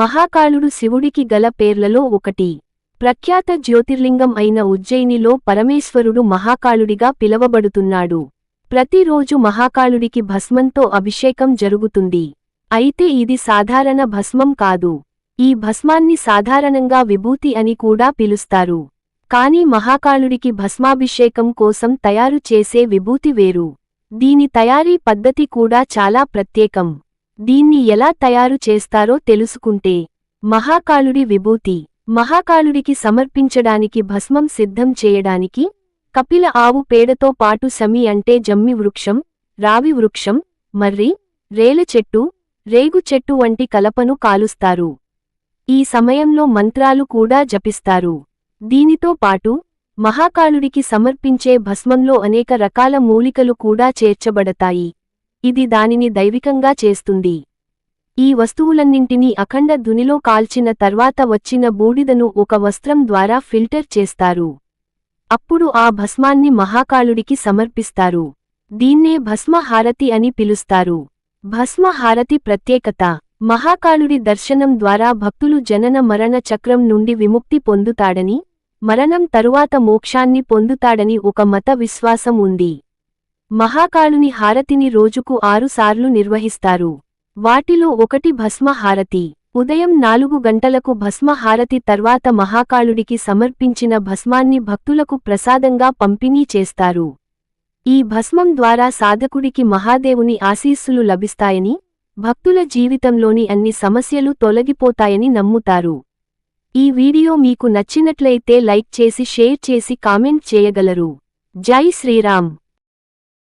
మహాకాళుడు శివుడికి గల పేర్లలో ఒకటి. ప్రఖ్యాత జ్యోతిర్లింగం అయిన ఉజ్జయినిలో పరమేశ్వరుడు మహాకాళుడిగా పిలవబడుతున్నాడు. ప్రతిరోజు మహాకాళుడికి భస్మంతో అభిషేకం జరుగుతుంది. అయితే ఇది సాధారణ భస్మం కాదు. ఈ భస్మాన్ని సాధారణంగా విభూతి అని కూడా పిలుస్తారు. కాని మహాకాళుడికి భస్మాభిషేకం కోసం తయారు చేసే విభూతి వేరు. దీని తయారీ పద్ధతి కూడా చాలా ప్రత్యేకం. దీన్ని ఎలా తయారు చేస్తారో తెలుసుకుంటే మహాకాళుడి విభూతి మహాకాళుడికి సమర్పించడానికి భస్మం సిద్ధం చేయడానికి కపిల ఆవు పేడతో పాటు సమి అంటే జమ్మి వృక్షం రావి వృక్షం మర్రి రేల చెట్టు రేగు చెట్టు వంటి కలపను కాలుస్తారు. ఈ సమయంలో మంత్రాలు కూడా జపిస్తారు. దీనితో పాటు మహాకాళుడికి సమర్పించే భస్మంలో అనేక రకాల మూలికలు కూడా చేర్చబడతాయి. ఇది దానిని దైవికంగా చేస్తుంది. ఈ వస్తువులన్నింటినీ అఖండ ధునిలో కాల్చిన తర్వాత వచ్చిన బూడిదను ఒక వస్త్రం ద్వారా ఫిల్టర్ చేస్తారు. అప్పుడు ఆ భస్మాన్ని మహాకాళుడికి సమర్పిస్తారు. దీన్నే భస్మహారతి అని పిలుస్తారు. భస్మహారతి ప్రత్యేకత. మహాకాళుడి దర్శనం ద్వారా భక్తులు జనన మరణ చక్రం నుండి విముక్తి పొందుతాడని మరణం తరువాత మోక్షాన్ని పొందుతాడని ఒక మత విశ్వాసం ఉంది. మహాకాళుని హారతిని రోజుకు ఆరుసార్లు నిర్వహిస్తారు. వాటిలో ఒకటి భస్మ హారతి. ఉదయం నాలుగు గంటలకు భస్మ హారతి తర్వాత మహాకాళుడికి సమర్పించిన భస్మాన్ని భక్తులకు ప్రసాదంగా పంపిణీ చేస్తారు. ఈ భస్మం ద్వారా సాధకుడికి మహాదేవుని ఆశీస్సులు లభిస్తాయని భక్తుల జీవితంలోని అన్ని సమస్యలు తొలగిపోతాయని నమ్ముతారు. ఈ వీడియో మీకు నచ్చినట్లయితే లైక్ చేసి షేర్ చేసి కామెంట్ చేయగలరు. జై శ్రీరామ్.